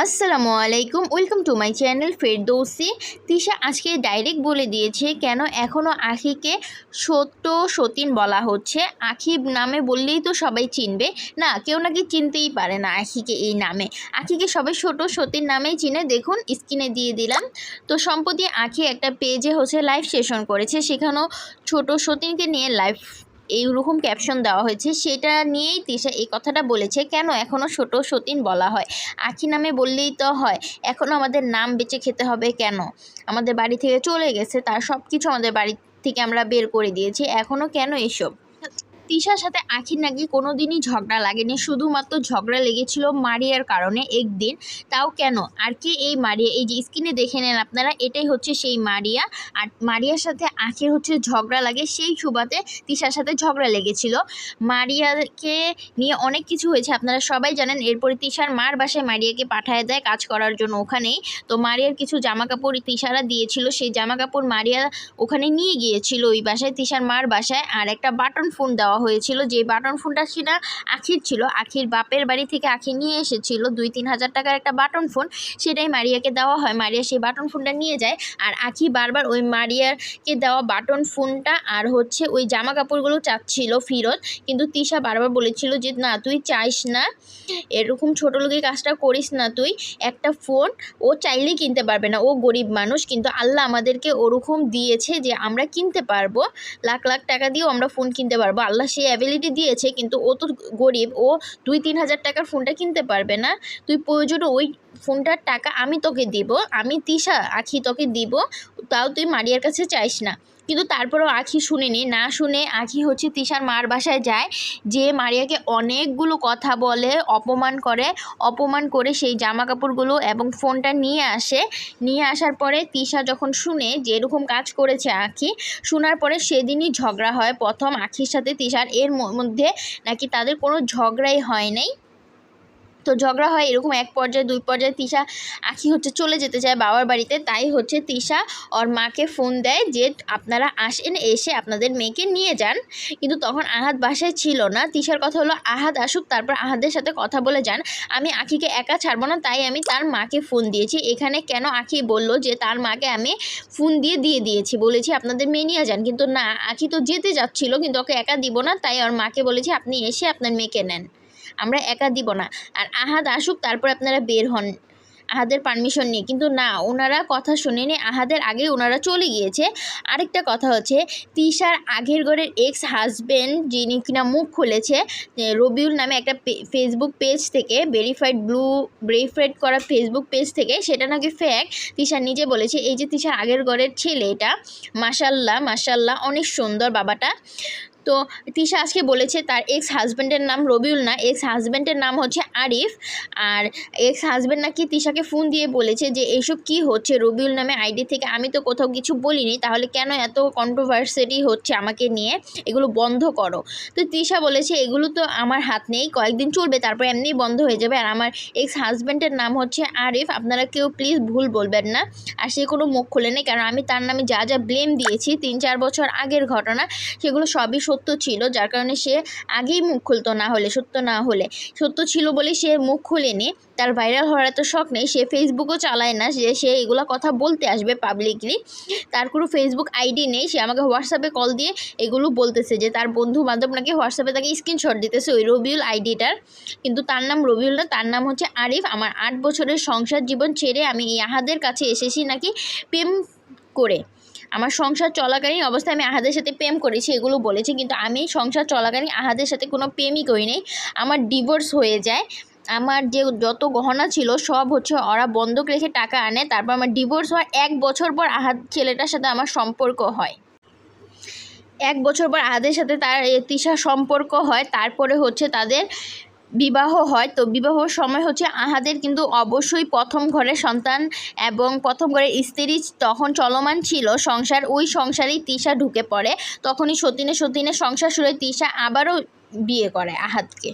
আসসালামু আলাইকুম, welcome to my channel Ferdousi. Tisha আজকে ডাইরেক্ট বলে দিয়েছে কেন এখনও আখিকে সত্য সতীন বলা হচ্ছে। আখি নামে বললেই তো সবাই চিনবে। না, কেউ নাকি চিনতেই পারে না আখিকে এই নামে। আখিকে সবাই ছোট সতীন নামেই চিনে। দেখুন, স্ক্রিনে দিয়ে দিলাম। তো সম্প্রতি আখি একটা পেজে হচ্ছে লাইভ সেশন করেছে। সেখানেও ছোট সতীনকে নিয়ে লাইভ এইরকম ক্যাপশন দেওয়া হয়েছে, সেটা নিয়েই তিশা এই কথাটা বলেছে, কেন এখনও ছোট সতীন বলা হয়? আখি নামে বললেই তো হয় এখনও আমাদের নাম বেঁচে খেতে হবে কেন? আমাদের বাড়ি থেকে চলে গেছে, তার সব কিছু আমাদের বাড়ি থেকে আমরা বের করে দিয়েছি এখনও কেন এসব? তিশার সাথে আখির নাকি কোনো দিনই ঝগড়া লাগেনি। শুধুমাত্র ঝগড়া লেগেছিল মারিয়ার কারণে একদিন। তাও কেন? আর কি এই মারিয়া? এই যে স্ক্রিনে দেখে নেন আপনারা, এটাই হচ্ছে সেই মারিয়া। আর মারিয়ার সাথে আখির হচ্ছে ঝগড়া লাগে, সেই সুবাদে তিশার সাথে ঝগড়া লেগেছিল। মারিয়াকে নিয়ে অনেক কিছু হয়েছে, আপনারা সবাই জানেন। এরপরে তিশার মার বাসায় মারিয়াকে পাঠায় দেয় কাজ করার জন্য ওখানেই। তো মারিয়ার কিছু জামা কাপড় তিশারা দিয়েছিল, সেই জামা কাপড় মারিয়া ওখানে নিয়ে গিয়েছিল ওই বাসায়, তিশার মার বাসায়। আর একটা বাটন ফোন দেওয়া হয়েছিল যে বাটন ফোনটা সেটা আখির ছিল। আখির বাপের বাড়ি থেকে আখি নিয়ে এসেছিল। দুই তিন হাজার টাকার একটা বাটন ফোন, সেটাই মারিয়াকে দেওয়া হয়। মারিয়া সেই বাটন ফোনটা নিয়ে যায় আর আখি বারবার ওই মারিয়াকে দেওয়া বাটন ফোনটা আর হচ্ছে ওই জামা কাপড়গুলো চাচ্ছিল ফিরত। কিন্তু তিশা বারবার বলেছিল যে, না, তুই চাইস না। এরকম ছোটো লোকের কাজটা করিস না তুই। একটা ফোন ও চাইলেই কিনতে পারবে না। ও গরিব মানুষ, কিন্তু আল্লাহ আমাদেরকে ওরকম দিয়েছে যে, আমরা কিনতে পারব। লাখ লাখ টাকা দিয়েও আমরা ফোন কিনতে পারব। আল্লাহ সেই অ্যাবিলিটি দিয়েছে, কিন্তু ও তো গরিব, ও দুই তিন হাজার টাকার ফোনটা কিনতে পারবে না। তুই প্রয়োজনে ওই ফোনটার টাকা আমি তোকে দিব, আমি তিশা, আখি তোকে দিব, তাও তুই মারিয়ার কাছে চাইস না। কিন্তু তারপরেও আখি শুনেনি না শুনে আখি হচ্ছে তিশার মার বাসায় যায়, যে মারিয়াকে অনেকগুলো কথা বলে, অপমান করে অপমান করে সেই জামা কাপড়গুলো এবং ফোনটা নিয়ে আসে। নিয়ে আসার পরে তিশা যখন শুনে যে এরকম কাজ করেছে আখি, শোনার পরে সেদিনই ঝগড়া হয়। প্রথম আখির সাথে তিশার এর মধ্যে নাকি তাদের কোনো ঝগড়াই হয় নাই। তো ঝগড়া হয় এরকম এক পর্যায়ে, দুই পর্যায়ে তিশা আখি হচ্ছে চলে যেতে চায় বাবার বাড়িতে। তাই হচ্ছে তিশা ওর মাকে ফোন দেয় যে, আপনারা আসেন, এসে আপনাদের মেয়েকে নিয়ে যান। কিন্তু তখন আহাদ বাসায় ছিল না। তিশার কথা হলো আহাদ আসুক, তারপর আহাদের সাথে কথা বলে যান। আমি আখিকে একা ছাড়বো না, তাই আমি তার মাকে ফোন দিয়েছি। এখানে কেন আখি বলল যে, তার মাকে আমি ফোন দিয়ে দিয়ে দিয়েছি। বলেছি, আপনাদের মেয়ে নিয়ে যান। কিন্তু না, আখি তো যেতে যাচ্ছিল, কিন্তু ওকে একা দিব না। তাই ওর মাকে বলেছি, আপনি এসে আপনার মেয়েকে নেন। আমরা একা দিব না। আর আহাদ আসুক, তারপর আপনারা বের হন। আহাদের পারমিশন নিয়ে। কিন্তু না ওনারা কথা শুনেনি। আহাদের আগে ওনারা চলে গিয়েছে। আরেকটা কথা হচ্ছে, তিশার আগের ঘরের এক্স হাজবেন্ড যিনি কিনা মুখ খুলেছে রবিউল নামে একটা ফেসবুক পেজ থেকে ভেরিফাইড ব্লু ভেরিফাইড করা ফেসবুক পেজ থেকে, সেটা নাকি ফ্যাক তিশা নিজে বলেছে, এই যে তিশার আগের ঘরের ছেলে এটা মাসাল্লাহ মাসাল্লাহ অনেক সুন্দর বাবাটা। তো তিশা আজকে বলেছে তার এক্স হাজব্যান্ডের নাম রবিউল না এক্স হাজব্যান্ডের নাম হচ্ছে আরিফ। আর এক্স হাজব্যান্ড নাকি তিশাকে ফোন দিয়ে বলেছে যে এইসব কি হচ্ছে? রবিউল নামে আইডি থেকে আমি তো কোথাও কিছু বলিনি, তাহলে কেন এত কন্ট্রোভার্সিটি হচ্ছে আমাকে নিয়ে? এগুলো বন্ধ করো। তো তিশা বলেছে, এগুলো তো আমার হাত নেই, কয়েকদিন চলবে, তারপর এমনিই বন্ধ হয়ে যাবে। আর আমার এক্স হাজব্যান্ডের নাম হচ্ছে আরিফ, আপনারা কেউ প্লিজ ভুল বলবেন না। আর সে কোনো মুখ খুলে নেই, কারণ আমি তার নামে যা যা ব্লেম দিয়েছি, তিন চার বছর আগের ঘটনা, সেগুলো সবই সত্য ছিল, যার কারণে সে আগেই মুখ খুলতো না হলে, সত্য না হলে। সত্য ছিল বলে সে মুখ খুলেনি। তার ভাইরাল হওয়ার এত শখ নেই, সে ফেসবুকও চালায় না, যে সে এগুলো কথা বলতে আসবে পাবলিকলি তার কোনো ফেসবুক আইডি নেই, সে আমাকে হোয়াটসঅ্যাপে কল দিয়ে এগুলো বলতেছে যে তার বন্ধু বান্ধব নাকি হোয়াটসঅ্যাপে তাকে স্ক্রিনশট দিতেছে ওই রবিউল আইডিটার। কিন্তু তার নাম রবিউল না, তার নাম হচ্ছে আরিফ। আমার আট বছরের সংসার জীবন ছেড়ে আমি ইয়াহাদের কাছে এসেছি নাকি প্রেম করে। আমার সংসার চলাকালীন অবস্থায় আমি আহাদের সাথে প্রেম করেছি, এগুলো বলেছি, কিন্তু আমি সংসার চলাকালীন আহাদের সাথে কোনো প্রেমই করি নাই। আমার ডিভোর্স হয়ে যায়, আমার যে যত গহনা ছিল সব হচ্ছে ওরা বন্ধক রেখে টাকা আনে, তারপর আমার ডিভোর্স হওয়ার এক বছর পর আহাদ ছেলেটার সাথে আমার সম্পর্ক হয়। এক বছর পর আহাদের সাথে তার এ সম্পর্ক হয়, তারপরে হচ্ছে তাদের বিবাহ হয়, তো বিবাহ সময় হচ্ছে আহাদের কিন্তু অবশ্যই প্রথম ঘরের সন্তান এবং প্রথম ঘরের স্ত্রী তখন চলমান ছিল, সংসার ওই সংসারেই তৃষা ঢুকে পড়ে। তখনই সতীনে সতীনে সংসার শুরু তিশা আবারও বিয়ে করে আহাদকে।